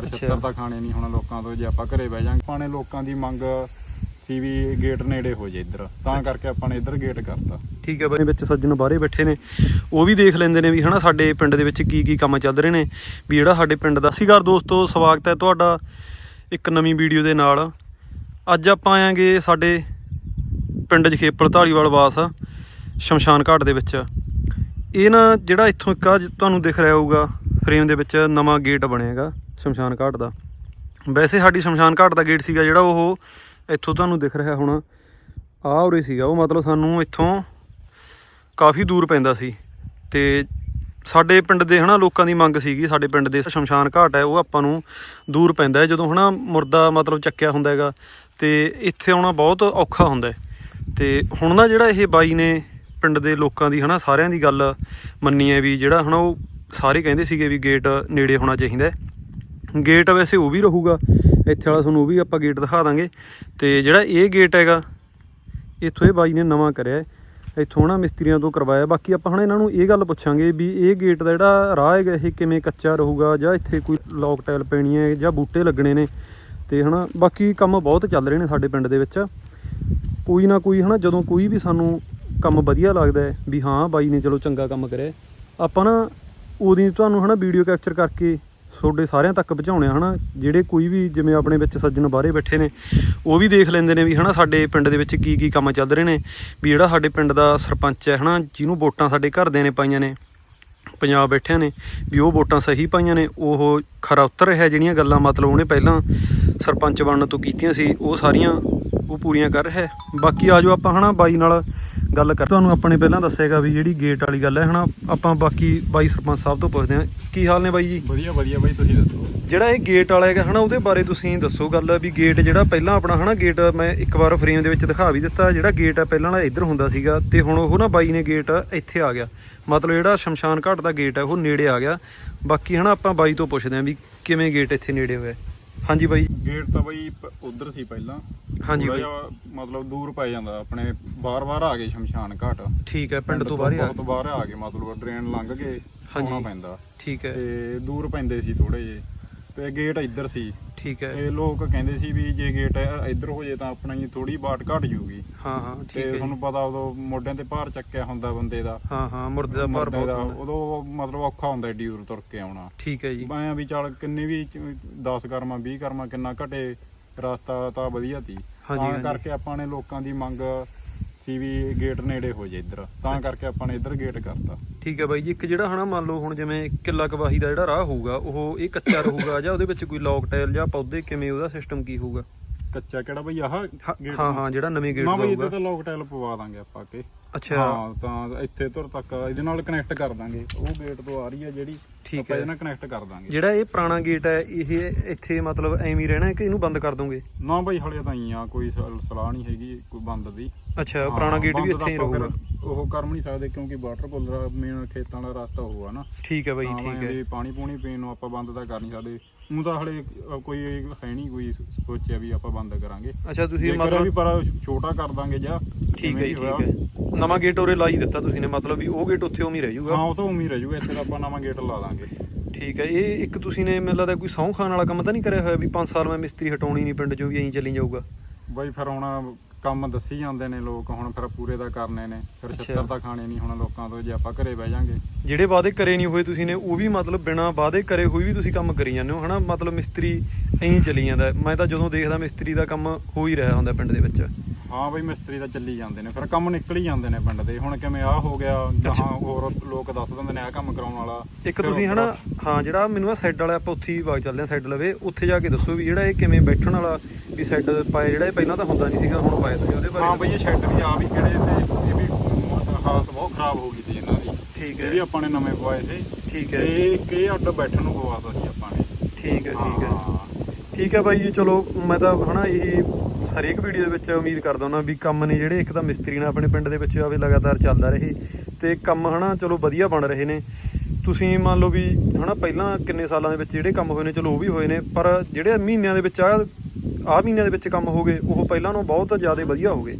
ਫਿਰ। 76 ਤਾਂ ਖਾਣੇ ਨਹੀਂ ਹੁਣ ਲੋਕਾਂ ਤੋਂ ਜੇ ਆਪਾਂ ਘਰੇ ਬਹਿ ਜਾਾਂਗੇ। ਆਪਾਂ ਨੇ ਲੋਕਾਂ ਦੀ ਮੰਗ ਸੀ ਵੀ ਗੇਟ ਨੇੜੇ ਹੋ ਜੇ ਇੱਧਰ। ਤਾਂ ਕਰਕੇ ਆਪਾਂ ਨੇ ਇੱਧਰ ਗੇਟ ਕਰਤਾ। ਠੀਕ ਹੈ ਬਾਈ ਵਿੱਚ ਸੱਜਣ ਬਾਹਰੇ ਬੈਠੇ ਨੇ। ਉਹ ਵੀ ਦੇਖ ਲੈਂਦੇ ਨੇ ਵੀ ਹਨਾ ਸਾਡੇ ਪਿੰਡ ਦੇ ਵਿੱਚ ਕੀ ਕੀ ਕੰਮ ਚੱਲ ਰਹੇ ਨੇ। ਵੀ ਜਿਹੜਾ ਸਾਡੇ ਪਿੰਡ ਦਾ ਸੀਗਾਰ ਦੋਸਤੋ ਸਵਾਗਤ ਹੈ ਤੁਹਾਡਾ ਇੱਕ ਨਵੀਂ ਵੀਡੀਓ ਦੇ ਨਾਲ। ਅੱਜ ਆਪਾਂ ਆਏਾਂਗੇ ਸਾਡੇ ਪਿੰਡ ਜਖੇਪਲ ਢਾਲੀਵਾਲ ਵਾਸ ਸ਼ਮਸ਼ਾਨ ਘਾਟ ਦੇ ਵਿੱਚ। ਇਹ ਨਾ ਜਿਹੜਾ ਇੱਥੋਂ ਇੱਕ ਆ ਤੁਹਾਨੂੰ ਦਿਖ ਰਿਹਾ ਹੋਊਗਾ ਫਰੇਮ ਦੇ ਵਿੱਚ ਨਵਾਂ ਗੇਟ ਬਣਿਆਗਾ ਸ਼ਮਸ਼ਾਨ ਘਾਟ ਦਾ। ਵੈਸੇ ਸਾਡੀ ਸ਼ਮਸ਼ਾਨ ਘਾਟ ਦਾ ਗੇਟ ਸੀਗਾ ਜਿਹੜਾ ਉਹ ਇੱਥੋਂ ਤੁਹਾਨੂੰ ਦਿਖ ਰਿਹਾ ਹੋਣਾ। ਆਹ ਉਰੇ ਸੀਗਾ ਉਹ, ਮਤਲਬ ਸਾਨੂੰ ਇੱਥੋਂ ਕਾਫੀ ਦੂਰ ਪੈਂਦਾ ਸੀ। ਤੇ ਸਾਡੇ ਪਿੰਡ ਦੇ ਹਨਾ ਲੋਕਾਂ ਦੀ ਮੰਗ ਸੀਗੀ, ਸਾਡੇ ਪਿੰਡ ਦੇ ਸ਼ਮਸ਼ਾਨ ਘਾਟ ਹੈ, ਉਹ ਆਪਾਂ ਨੂੰ ਦੂਰ ਪੈਂਦਾ ਹੈ। ਜਦੋਂ ਹਨਾ ਮੁਰਦਾ ਮਤਲਬ ਚੱਕਿਆ ਹੁੰਦਾ ਹੈਗਾ, ਤੇ ਇੱਥੇ ਆਉਣਾ ਬਹੁਤ ਔਖਾ ਹੁੰਦਾ ਹੈ। ਤੇ ਹੁਣ ਨਾ ਜਿਹੜਾ ਇਹ ਬਾਈ ਨੇ ਪਿੰਡ ਦੇ ਲੋਕਾਂ ਦੀ ਹਨਾ ਸਾਰਿਆਂ ਦੀ ਗੱਲ ਮੰਨੀ ਹੈ ਵੀ ਜਿਹੜਾ ਹਨਾ ਉਹ ਸਾਰੇ ਕਹਿੰਦੇ ਸੀਗੇ ਵੀ ਗੇਟ ਨੇੜੇ ਹੋਣਾ ਚਾਹੀਦਾ ਗੇਟ ਵੈਸੇ ਉਹ ਵੀ ਰਹੂਗਾ, ਇੱਥੇ ਵਾਲਾ ਤੁਹਾਨੂੰ ਉਹ ਵੀ ਆਪਾਂ ਗੇਟ ਦਿਖਾ ਦਾਂਗੇ। ਤੇ ਜਿਹੜਾ ਇਹ ਗੇਟ ਹੈਗਾ, ਇੱਥੋਂ ਇਹ ਬਾਈ ਨੇ ਨਵਾਂ ਕਰਿਆ ਹੈ। ਇੱਥੋਂ ਨਾ ਮਿਸਤਰੀਆਂ ਤੋਂ ਕਰਵਾਇਆ। ਬਾਕੀ ਆਪਾਂ ਹੁਣ ਇਹਨਾਂ ਨੂੰ ਇਹ ਗੱਲ ਪੁੱਛਾਂਗੇ ਵੀ ਇਹ ਗੇਟ ਦਾ ਜਿਹੜਾ ਰਾਹ ਹੈਗਾ, ਇਹ ਕਿਵੇਂ ਕੱਚਾ ਰਹੂਗਾ ਜਾਂ ਇੱਥੇ ਕੋਈ ਲੌਕ ਟਾਇਲ ਪੈਣੀ ਹੈ ਜਾਂ ਬੂਟੇ ਲੱਗਣੇ ਨੇ। ਤੇ ਹਨਾ, ਬਾਕੀ ਕੰਮ ਬਹੁਤ ਚੱਲ ਰਹੇ ਨੇ ਸਾਡੇ ਪਿੰਡ ਦੇ ਵਿੱਚ। ਕੋਈ ਨਾ ਕੋਈ ਹਨਾ, ਜਦੋਂ ਕੋਈ ਵੀ ਸਾਨੂੰ ਕੰਮ ਵਧੀਆ ਲੱਗਦਾ ਹੈ ਵੀ ਹਾਂ ਬਾਈ ਨੇ ਚਲੋ ਚੰਗਾ ਕੰਮ ਕਰਿਆ ਆਪਾਂ ਨਾ ਉਹਦੀ ਤੁਹਾਨੂੰ ਹਨਾ ਵੀਡੀਓ ਕੈਪਚਰ ਕਰਕੇ ਤੁਹਾਡੇ ਸਾਰਿਆਂ ਤੱਕ ਪਹੁੰਚਾਉਣੇ ਆ, ਹਨਾ ਜਿਹੜੇ ਕੋਈ ਵੀ ਜਿਵੇਂ ਆਪਣੇ ਵਿੱਚ ਸੱਜਣ ਬਾਹਰੇ ਬੈਠੇ ਨੇ, ਉਹ ਵੀ ਦੇਖ ਲੈਂਦੇ ਨੇ ਵੀ, ਹਨਾ, ਸਾਡੇ ਪਿੰਡ ਦੇ ਵਿੱਚ ਕੀ ਕੀ ਕੰਮ ਚੱਲ ਰਹੇ ਨੇ, ਵੀ ਜਿਹੜਾ ਸਾਡੇ ਪਿੰਡ ਦਾ ਸਰਪੰਚ ਹੈ, ਹਨਾ, ਜਿਹਨੂੰ ਵੋਟਾਂ ਸਾਡੇ ਘਰਦਿਆਂ ਨੇ ਪਾਈਆਂ ਨੇ, ਪੰਜਾਬ ਬੈਠਿਆਂ ਨੇ, ਵੀ ਉਹ ਵੋਟਾਂ ਸਹੀ ਪਾਈਆਂ ਨੇ, ਉਹ ਖਰਾ ਉਤਰ ਰਿਹਾ, ਜਿਹੜੀਆਂ ਗੱਲਾਂ ਮਤਲਬ ਉਹਨੇ ਪਹਿਲਾਂ ਸਰਪੰਚ ਬਣਨ ਤੋਂ ਕੀਤੀਆਂ ਸੀ, ਉਹ ਸਾਰੀਆਂ ਉਹ ਪੂਰੀਆਂ ਕਰ ਰਿਹਾ ਹੈ। ਬਾਕੀ ਆਜੋ ਆਪਾਂ, ਹਨਾ, ਬਾਈ ਨਾਲ ਗੱਲ ਕਰ ਤੁਹਾਨੂੰ ਆਪਾਂ ਨੇ ਪਹਿਲਾਂ ਦੱਸਿਆਗਾ ਵੀ ਜਿਹੜੀ ਗੇਟ ਵਾਲੀ ਗੱਲ ਹੈ ਹਨਾ? ਆਪਾਂ ਬਾਕੀ ਬਾਈ ਸਰਪੰਚ ਸਾਹਿਬ ਤੋਂ ਪੁੱਛਦੇ ਹਾਂ। ਕੀ ਹਾਲ ਨੇ ਬਾਈ ਜੀ? ਵਧੀਆ ਵਧੀਆ ਬਾਈ ਤੁਸੀਂ ਦੱਸੋ? ਜਿਹੜਾ ਇਹ ਗੇਟ ਵਾਲਾ ਹੈਗਾ ਹਨਾ ਉਹਦੇ ਬਾਰੇ ਤੁਸੀਂ ਦੱਸੋ ਗੱਲ ਵੀ ਗੇਟ ਜਿਹੜਾ ਪਹਿਲਾਂ ਆਪਣਾ ਹਨਾ ਗੇਟ ਮੈਂ ਇੱਕ ਵਾਰ ਫਰੇਮ ਦੇ ਵਿੱਚ ਦਿਖਾ ਵੀ ਦਿੱਤਾ। ਜਿਹੜਾ ਗੇਟ ਆ ਪਹਿਲਾਂ ਵਾਲਾ ਇੱਧਰ ਹੁੰਦਾ ਸੀਗਾ ਤੇ ਹੁਣ ਉਹ ਨਾ ਬਾਈ ਨੇ ਗੇਟ ਇੱਥੇ ਆ ਗਿਆ। ਮਤਲਬ ਜਿਹੜਾ ਸ਼ਮਸ਼ਾਨ ਘਾਟ ਦਾ ਗੇਟ ਹੈ ਉਹ ਨੇੜੇ ਆ ਗਿਆ। ਬਾਕੀ ਹਨਾ ਆਪਾਂ ਬਾਈ ਤੋਂ ਪੁੱਛਦੇ ਆਂ ਵੀ ਕਿਵੇਂ ਗੇਟ ਇੱਥੇ ਨੇੜੇ ਹੋਇਆ। ਹਾਂਜੀ ਬਾਈ। ਗੇਟ ਤਾਂ ਬਾਈ ਉਧਰ ਸੀ ਪਹਿਲਾਂ। ਹਾਂਜੀ ਬਾਈ। ਮਤਲਬ ਦੂਰ ਪੈ ਜਾਂਦਾ ਆਪਣੇ ਬਾਰ-ਬਾਰ ਆ ਗਏ ਸ਼ਮਸ਼ਾਨ ਘਾਟ। ਠੀਕ ਹੈ ਪਿੰਡ ਤੋਂ ਬਾਹਰ ਆ। ਬਹੁਤ ਬਾਹਰ ਆ ਗਏ ਮਤਲਬ ਡਰੇਨ ਲੰਘ ਕੇ ਹਾਂਜੀ। ਪੈਂਦਾ। ਠੀਕ ਹੈ। ਤੇ ਦੂਰ ਪੈਂਦੇ ਸੀ ਥੋੜੇ ਜੇ ਤੇ ਗੇਟ ਇੱਧਰ ਸੀ। ਠੀਕ ਹੈ। ਤੇ ਲੋਕ ਕਹਿੰਦੇ ਸੀ ਵੀ ਜੇ ਗੇਟ ਇੱਧਰ ਹੋ ਜੇ ਤਾਂ ਆਪਣਾ ਹੀ ਥੋੜੀ ਬਾਟ ਘਟ ਜੂਗੀ। ਹਾਂ ਹਾਂ ਤੇ ਠੀਕ ਹੈ ਤੁਹਾਨੂੰ ਪਤਾ ਉਦੋਂ ਮੋਢਿਆਂ ਤੇ ਭਾਰ ਚੱਕਿਆ ਹੁੰਦਾ ਬੰਦੇ ਦਾ। ਹਾਂ ਹਾਂ ਮੁਰਦੇ ਦਾ ਭਾਰ ਬਹੁਤ। ਉਦੋਂ ਮਤਲਬ ਔਖਾ ਹੁੰਦਾ ਏਡੀ ਦੂਰ ਤੁਰ ਕੇ ਆਉਣਾ। ਠੀਕ ਹੈ ਜੀ। ਐਂ ਵੀ ਚੱਲ ਕਿੰਨੇ ਵੀ 10 ਕਰਮਾ 20 ਕਰਮਾ ਕਿੰਨਾ ਘਟੇ ਰਸਤਾ ਤਾਂ ਵਧੀਆ ਤਾਂ ਹਾਂਜੀ। ਕਰਕੇ ਆਪਾਂ ਨੇ ਲੋਕਾਂ ਦੀ ਮੰਗ ਸੀ ਵੀ ਗੇਟ ਨੇੜੇ ਹੋ ਜੇ ਇੱਧਰ। ਤਾਂ ਕਰਕੇ ਆਪਾਂ ਨੇ ਇੱਧਰ ਗੇਟ ਕਰਤਾ। ਠੀਕ ਹੈ ਬਾਈ ਜੀ ਇੱਕ ਜਿਹੜਾ ਹਨਾ ਮੰਨ ਲਓ ਹੁਣ ਜਿਵੇਂ ਕਿੱਲਾ ਕਵਾਹੀ ਦਾ ਜਿਹੜਾ ਰਾਹ ਹੋਊਗਾ ਉਹ ਇਹ ਕੱਚਾ ਰਹੂਗਾ ਜਾਂ ਉਹਦੇ ਵਿੱਚ ਕੋਈ ਲੌਕ ਟਾਇਲ ਜਾਂ ਪੌਦੇ ਕਿਵੇਂ ਉਹਦਾ ਸਿਸਟਮ ਕੀ ਹੋਊਗਾ? ਕੱਚਾ ਕਿਹੜਾ ਬਈ? ਆਹ ਹਾਂ- gate ਹਾਂ ਹਾਂ ਜਿਹੜਾ ਨਵੇਂ ਗੇਟ ਬਈ ਹੋਊਗਾ। ਇੱਥੇ ਤਾਂ ਲੋਕ ਟਾਇਲ ਪਵਾ ਦਾਂਗੇ ਆਪਾਂ ਕੇ ਅੱਛਾ। ਹਾਂ ਤਾਂ ਇੱਥੇ ਤੁਰ ਤੱਕ ਇਹਦੇ ਨਾਲ ਕਨੈਕਟ ਕਰ ਦਾਂਗੇ। ਉਹ ਗੇਟ ਤੋਂ ਆ ਰਹੀ ਹੈ ਜਿਹੜੀ ਠੀਕ ਹੈ। ਇਹਦੇ ਨਾਲ ਕਨੈਕਟ ਕਰ ਦਾਂਗੇ। ਜਿਹੜਾ ਇਹ ਪੁਰਾਣਾ ਗੇਟ ਹੈ ਇਹ ਇੱਥੇ ਮਤਲਬ ਐਵੇਂ ਹੀ ਰਹਿਣਾ ਕਿ ਇਹਨੂੰ ਬੰਦ ਕਰ ਦੋਗੇ? ਨਾ ਬਈ ਹਲੇ ਤਾਂ ਹੀ ਆ ਕੋਈ ਸਲਾਹ ਨਹੀਂ ਹੈਗੀ ਕੋਈ ਬੰਦ ਦੀ। ਅੱਛਾ ਪੁਰਾਣਾ ਹਾਂ, ਗੇਟ ਵੀ ਇੱਥੇ ਹੀ ਰਹੂਗਾ। ਉਹ ਕਰ ਨਹੀਂ ਸਕਦੇ ਕਿਉਂਕਿ ਵਾਟਰ ਕੂਲਰ ਮੇਨ ਖੇਤਾਂ ਦਾ ਰਸਤਾ ਆ ਨਾ। ਠੀਕ ਹੈ ਬਾਈ ਠੀਕ ਹੈ। ਪਾਣੀ ਪੂਣੀ ਪੀਣ ਨੂੰ ਆਪਾਂ ਬੰਦ ਤਾਂ ਕਰ ਨਹੀਂ ਸਕਦੇ। ਉਹ ਤਾਂ ਹਲੇ ਕੋਈ ਹੈ ਨਹੀਂ ਕੋਈ ਸੋਚਿਆ ਵੀ ਆਪਾਂ ਬੰਦ ਕਰਾਂਗੇ। ਅੱਛਾ ਤੁਸੀਂ ਕਰਿਆ ਵੀ ਮਤਲਬ ਪਰ ਛੋਟਾ ਕਰ ਦਾਂਗੇ ਜਾਂ ਠੀਕ ਹੈ। ਠੀਕ ਹੈ। ਨਵਾਂ ਗੇਟ ਉਰੇ ਲਾ ਹੀ ਦਿੱਤਾ ਤੁਸੀਂ ਨੇ ਮਤਲਬ ਵੀ ਉਹ ਗੇਟ ਉੱਥੇ ਉਵੇਂ ਹੀ ਰਹਿ ਹਾਂ ਜਾਊਗਾ ਉਹ ਤਾਂ ਉਮੀ ਰਹਿ ਜੂਗਾ ਇੱਥੇ ਤਾਂ ਆਪਾਂ ਨਵਾਂ ਗੇਟ ਲਾ ਦਾਂਗੇ। ਠੀਕ ਹੈ ਇਹ ਇੱਕ ਤੁਸੀਂ ਨੇ ਮੈਨੂੰ ਲੱਗਦਾ ਕੋਈ ਸਹੁੰ ਖਾਣ ਵਾਲਾ ਕੰਮ ਤਾਂ ਨਹੀਂ ਕਰਿਆ ਹੋਇਆ ਵੀ 5 ਸਾਲ ਮੈਂ ਮਿਸਤਰੀ ਹਟਾਉਣੀ ਨਹੀਂ ਪਿੰਡ ਚੋਂ ਵੀ ਐਂ ਚੱਲੀ ਜਾਊਗਾ? ਬਈ ਫਿਰ ਹੁਣ ਕੰਮ ਦੱਸੀ ਜਾਂਦੇ ਨੇ ਲੋਕ ਹੁਣ ਫਿਰ ਪੂਰੇ ਦਾ ਕਰਨੇ ਨੇ। ਫਿਰ ਅੱਛਾ। 76 ਤਾਂ ਖਾਣੇ ਨਹੀਂ ਹੁਣ ਲੋਕਾਂ ਤੋਂ ਜੇ ਆਪਾਂ ਘਰੇ ਬਹਿ ਜਾਾਂਗੇ। ਜਿਹੜੇ ਵਾਅਦੇ ਕਰੇ ਨਹੀਂ ਹੋਏ ਤੁਸੀਂ ਨੇ ਉਹ ਵੀ ਮਤਲਬ ਬਿਨਾ ਵਾਅਦੇ ਕਰੇ ਹੋਏ ਵੀ ਤੁਸੀਂ ਕੰਮ ਕਰੀ ਜਾਂਦੇ ਹੋ ਹਨਾ? ਮਤਲਬ ਮਿਸਤਰੀ ਐਂ ਚੱਲੀ ਜਾਂਦਾ। ਮੈਂ ਤਾਂ ਜਦੋਂ ਦੇਖਦਾ ਮਿਸਤਰੀ ਦਾ ਕੰਮ ਹੋ ਹੀ ਰਿਹਾ ਹੁੰਦਾ ਪਿੰਡ ਦੇ ਵਿੱਚ। ਹਾਂ ਬਈ ਮਿਸਤਰੀ ਤਾਂ ਚੱਲੀ ਜਾਂਦੇ ਨੇ ਫਿਰ ਕੰਮ ਨਿਕਲ ਹੀ ਜਾਂਦੇ ਨੇ ਪਿੰਡ ਦੇ। ਹੁਣ ਕਿਵੇਂ ਆਹ ਹੋ ਗਿਆ ਗਾਹਾਂ ਹੋਰ ਲੋਕ ਦੱਸ ਦਿੰਦੇ ਨੇ ਆਹ ਕੰਮ ਕਰਾਉਣ ਵਾਲਾ। ਇੱਕ ਫਿਰ ਤੁਸੀਂ ਹਨਾ ਹਾਂ ਜਿਹੜਾ ਮੈਨੂੰ ਆ ਸਾਈਡ ਵਾਲਾ ਆਪਾਂ ਉੱਥੇ ਹੀ ਬਾਗ ਚੱਲਦੇ ਆ ਸਾਈਡ ਲਵੇ ਉੱਥੇ ਜਾ ਕੇ ਦੱਸੋ ਵੀ ਜਿਹੜਾ ਇਹ ਕਿਵੇਂ ਬੈਠਣ ਵਾਲਾ ਵੀ ਸਾਈਡ ਪਾਏ ਜਿਹੜਾ ਇਹ ਪਹਿਲਾਂ ਤਾਂ ਹੁੰਦਾ ਨਹੀਂ ਸੀਗਾ ਹੁਣ ਪਾਇਆ ਤੁਸੀਂ ਉਹਦੇ ਹਾਂ ਬਾਰੇ ਬਈ ਇਹ ਸ਼ੈੱਡ ਵੀ ਆ ਵੀ ਕਿਹੜੇ ਤੇ ਇਹ ਵੀ ਹਾਲਤ ਬਹੁਤ ਖਰਾਬ ਹੋ ਗਈ ਸੀ ਇਹਨਾਂ ਦੀ। ਠੀਕ ਇਹ ਵੀ ਹੈ ਆਪਾਂ ਨੇ ਨਵੇਂ ਪਵਾਏ ਸੀ। ਠੀਕ ਤੇ ਹੈ ਇੱਕ ਇਹ ਅੱਡ ਬੈਠਣ ਨੂੰ ਪਵਾਤਾ ਸੀ ਆਪਾਂ ਨੇ। ਠੀਕ ਹੈ ਠੀਕ ਹੈ। ਹਾਂ। ਠੀਕ ਹੈ ਬਾਈ ਜੀ ਚਲੋ ਮੈਂ ਤਾਂ ਹਨਾ ਇਹ ਹਰੇਕ ਵੀਡੀਓ ਦੇ ਵਿੱਚ ਉਮੀਦ ਕਰਦਾ ਹਾਂ ਵੀ ਕੰਮ ਨੇ ਜਿਹੜੇ ਇੱਕ ਤਾਂ ਮਿਸਤਰੀ ਨਾਲ ਆਪਣੇ ਪਿੰਡ ਦੇ ਵਿੱਚ ਆਵੇ ਲਗਾਤਾਰ ਚੱਲਦਾ ਰਹੇ ਤੇ ਕੰਮ ਹਨਾ ਚਲੋ ਵਧੀਆ ਬਣ ਰਹੇ ਨੇ। ਤੁਸੀਂ ਮੰਨ ਲਓ ਵੀ ਹਨਾ ਪਹਿਲਾਂ ਕਿੰਨੇ ਸਾਲਾਂ ਦੇ ਵਿੱਚ ਜਿਹੜੇ ਕੰਮ ਹੋਏ ਨੇ ਚਲੋ ਉਹ ਵੀ ਹੋਏ ਨੇ ਪਰ ਜਿਹੜੇ ਮਹੀਨਿਆਂ ਦੇ ਵਿੱਚ ਆ ਆ ਮਹੀਨਿਆਂ ਦੇ ਵਿੱਚ ਕੰਮ ਹੋ ਗਏ ਉਹ ਪਹਿਲਾਂ ਨਾਲੋਂ ਬਹੁਤ ਜ਼ਿਆਦਾ ਵਧੀਆ ਹੋ ਗਏ।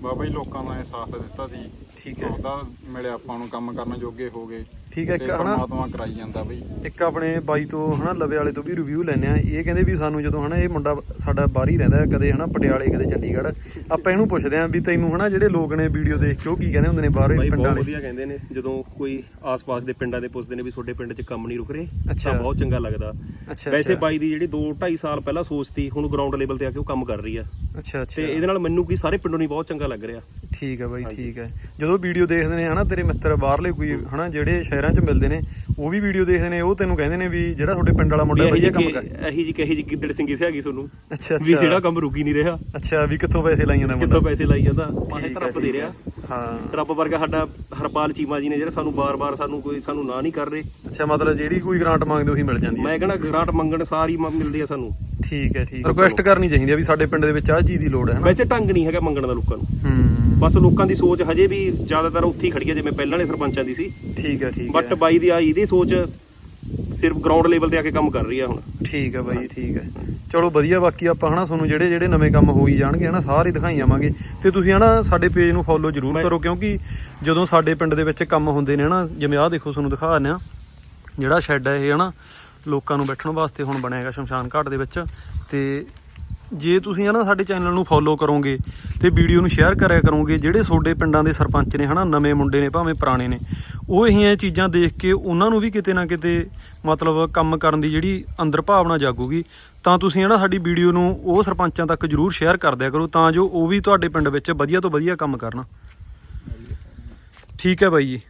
ਬਾਬਾ ਜੀ ਲੋਕਾਂ ਦਾ ਇਹ ਸਾਥ ਦਿੱਤਾ ਸੀ। ਠੀਕ ਹੈ। ਉਹਦਾ ਮਿਲਿਆ ਆਪਾਂ ਨੂੰ ਕੰਮ ਕਰਨ ਜੋਗੇ ਹੋ ਗਏ। ਠੀਕ ਹੈ ਇੱਕ ਹਨਾ ਪਰਮਾਤਮਾ ਕਰਾਈ ਜਾਂਦਾ ਬਈ। ਇੱਕ ਆਪਣੇ ਬਾਈ ਤੋਂ ਹਨਾ ਲਵੇ ਵਾਲੇ ਤੋਂ ਵੀ ਰਿਵਿਊ ਲੈਣੇ ਆ ਇਹ ਕਹਿੰਦੇ ਵੀ ਸਾਨੂੰ ਜਦੋਂ ਹਨਾ ਇਹ ਮੁੰਡਾ ਸਾਡਾ ਬਾਹਰ ਹੀ ਰਹਿੰਦਾ ਹੈ, ਕਦੇ ਹਨਾ ਪਟਿਆਲੇ ਕਦੇ ਚੰਡੀਗੜ੍ਹ। ਆਪਾਂ ਇਹਨੂੰ ਪੁੱਛਦੇ ਆਂ ਵੀ ਤੈਨੂੰ ਹਨਾ ਜਿਹੜੇ ਲੋਕ ਨੇ ਵੀਡੀਓ ਦੇਖ ਕੇ ਉਹ ਕੀ ਕਹਿੰਦੇ ਹੁੰਦੇ ਨੇ ਬਾਹਰ ਬਾਈ ਪਿੰਡਾਂ ਬਹੁਤ ਵਾਲੇ? ਵਧੀਆ ਕਹਿੰਦੇ ਨੇ। ਜਦੋਂ ਕੋਈ ਆਸ-ਪਾਸ ਦੇ ਪਿੰਡਾਂ ਦੇ ਪੁੱਛਦੇ ਨੇ ਵੀ ਤੁਹਾਡੇ ਪਿੰਡ 'ਚ ਕੰਮ ਨਹੀਂ ਰੁਕ ਰਹੇ ਅੱਛਾ। ਤਾਂ ਬਹੁਤ ਚੰਗਾ ਲੱਗਦਾ। ਅੱਛਾ ਵੈਸੇ ਅੱਛਾ। ਬਾਈ ਦੀ ਜਿਹੜੀ 2 2.5 ਸਾਲ ਪਹਿਲਾਂ ਸੋਚ ਸੀ ਹੁਣ ਗਰਾਊਂਡ ਲੈਵਲ ਤੇ ਆ ਕੇ ਉਹ ਕੰਮ ਕਰ ਰਹੀ ਆ। ਅੱਛਾ ਤੇ ਅੱਛਾ ਇਹਦੇ ਨਾਲ ਮੈਨੂੰ ਕੀ ਸਾਰੇ ਪਿੰਡੋਂ ਨਹੀਂ ਬਹੁਤ ਚੰਗਾ ਲੱਗ ਰਿਹਾ। ਠੀਕ ਹੈ ਬਾਈ ਠੀਕ ਹੈ ਜਦੋਂ ਵੀਡੀਓ ਦੇਖਦੇ ਨੇ ਹਨਾ ਤੇਰੇ ਮਿੱਤਰ ਬਾਹਰਲੇ ਕੋਈ ਹਨਾ ਜਿਹੜੇ ਸ਼ਹਿਰਾਂ 'ਚ ਮਿਲਦੇ ਨੇ ਉਹ ਵੀ ਵੀਡੀਓ ਦੇਖਦੇ ਨੇ ਉਹ ਤੈਨੂੰ ਕਹਿੰਦੇ ਨੇ ਵੀ ਜਿਹੜਾ ਤੁਹਾਡੇ ਪਿੰਡ ਵਾਲਾ ਮੁੰਡਾ ਵਧੀਆ ਕੰਮ ਕਰ ਇਹੀ ਜੀ ਕਹੀ ਜੀ ਗਿੱਦੜ ਸਿੰਘੀ ਤੇ ਹੈਗੀ ਤੁਹਾਨੂੰ। ਅੱਛਾ ਵੀ ਜਿਹੜਾ ਅੱਛਾ ਕੰਮ ਰੁਕੀ ਨਹੀਂ ਰਿਹਾ। ਅੱਛਾ ਵੀ ਕਿੱਥੋਂ ਪੈਸੇ ਲਾਈ ਜਾਂਦਾ ਮੁੰਡਾ? ਕਿੱਥੋਂ ਪੈਸੇ ਲਾਈ ਜਾਂਦਾ। ਹੈ, ਰੱਬ ਦੇ ਰਿਹਾ। ਹੈ। ਹਾਂ ਰੱਬ ਵਰਗਾ ਸਾਡਾ ਹਰਪਾਲ ਚੀਮਾ ਜੀ ਨੇ ਜਿਹੜਾ ਸਾਨੂੰ ਬਾਰ-ਬਾਰ ਸਾਨੂੰ ਕੋਈ ਸਾਨੂੰ ਨਾ ਨਹੀਂ ਕਰ ਰਹੇ। ਅੱਛਾ ਮਤਲਬ ਜਿਹੜੀ ਕੋਈ ਗ੍ਰਾਂਟ ਮੰਗਦੇ ਉਹੀ ਮਿਲ ਜਾਂਦੀ ਹੈ। ਮੈਂ ਕਹਿੰਦਾ ਗ੍ਰਾਂਟ ਮੰਗਣ ਸਾਰੀ ਮਿਲਦੀ ਆ ਸਾਨੂੰ। ਠੀਕ ਹੈ ਠੀਕ ਰਿਕੁਐਸਟ ਕਰਨੀ ਚਾਹੀਦੀ ਹੈ ਵੀ ਸਾਡੇ ਪਿੰਡ ਦੇ ਵਿੱਚ ਆਹ ਚੀਜ਼ ਦੀ ਲੋੜ ਹੈ ਹਨਾ। ਵੈਸੇ ਢੰਗ ਨਹੀਂ ਹੈਗਾ ਮੰਗਣ ਦਾ ਲੋਕਾਂ ਨੂੰ। ਹੂੰ। ਬਸ ਲੋਕਾਂ ਦੀ ਸੋਚ ਹਜੇ ਵੀ ਜ਼ਿਆਦਾਤਰ ਉੱਥੇ ਹੀ ਖੜੀ ਹੈ ਜਿਵੇਂ ਪਹਿਲਾਂ ਵਾਲੇ ਸਰਪੰਚਾਂ ਦੀ ਸੀ। ਠੀਕ ਹੈ ਠੀਕ ਬਟ ਹੈ। ਬਾਈ ਦੀ ਆ ਇਹਦੀ ਸੋਚ ਸਿਰਫ ਗਰਾਊਂਡ ਲੈਵਲ ਤੇ ਆ ਕੇ ਕੰਮ ਕਰ ਰਹੀ ਆ ਹੁਣ। ਠੀਕ ਹੈ ਬਾਈ ਠੀਕ ਹੈ। ਚਲੋ ਵਧੀਆ ਬਾਕੀ ਆਪਾਂ ਹਨਾ ਤੁਹਾਨੂੰ ਜਿਹੜੇ ਜਿਹੜੇ ਨਵੇਂ ਕੰਮ ਹੋਈ ਜਾਣਗੇ ਹਨਾ ਸਾਰੇ ਦਿਖਾਈ ਜਾਵਾਂਗੇ ਤੇ ਤੁਸੀਂ ਹਨਾ ਸਾਡੇ ਪੇਜ ਨੂੰ ਫੋਲੋ ਜ਼ਰੂਰ ਕਰੋ ਕਿਉਂਕਿ ਜਦੋਂ ਸਾਡੇ ਪਿੰਡ ਦੇ ਵਿੱਚ ਕੰਮ ਹੁੰਦੇ ਨੇ ਹਨਾ ਜਿਵੇਂ ਆਹ ਦੇਖੋ ਤੁਹਾਨੂੰ ਦਿਖਾ ਦਿੰਦੇ ਆ। ਜਿਹੜਾ ਸ਼ੈੱਡ ਹੈ ਇਹ ਹਨਾ ਲੋਕਾਂ ਨੂੰ ਬੈਠਣ ਵਾਸਤੇ ਹੁਣ ਬਣਿਆ ਹੈਗਾ ਸ਼ਮਸ਼ਾਨ ਘਾਟ ਦੇ ਵਿੱਚ। ਤੇ ਜੇ ਤੁਸੀਂ ਹਨਾ ਸਾਡੇ ਚੈਨਲ ਨੂੰ ਫੋਲੋ ਕਰੋਗੇ ਤੇ ਵੀਡੀਓ ਨੂੰ ਸ਼ੇਅਰ ਕਰਿਆ ਕਰੋਗੇ, ਜਿਹੜੇ ਤੁਹਾਡੇ ਪਿੰਡਾਂ ਦੇ ਸਰਪੰਚ ਨੇ ਹਨਾ, ਨਵੇਂ ਮੁੰਡੇ ਨੇ, ਭਾਵੇਂ ਪੁਰਾਣੇ ਨੇ, ਉਹ ਇਹੀਆਂ ਚੀਜ਼ਾਂ ਦੇਖ ਕੇ ਉਹਨਾਂ ਨੂੰ ਵੀ ਕਿਤੇ ਨਾ ਕਿਤੇ ਮਤਲਬ ਕੰਮ ਕਰਨ ਦੀ ਜਿਹੜੀ ਅੰਦਰ ਭਾਵਨਾ ਜਾਗੂਗੀ, ਤਾਂ ਤੁਸੀਂ ਹਨਾ ਸਾਡੀ ਵੀਡੀਓ ਨੂੰ ਉਹ ਸਰਪੰਚਾਂ ਤੱਕ ਜਰੂਰ ਸ਼ੇਅਰ ਕਰ ਦਿਆ ਕਰੋ, ਤਾਂ ਜੋ ਉਹ ਵੀ ਤੁਹਾਡੇ ਪਿੰਡ ਵਿੱਚ ਵਧੀਆ ਤੋਂ ਵਧੀਆ ਕੰਮ ਕਰਨ। ਠੀਕ ਹੈ ਬਾਈ ਜੀ।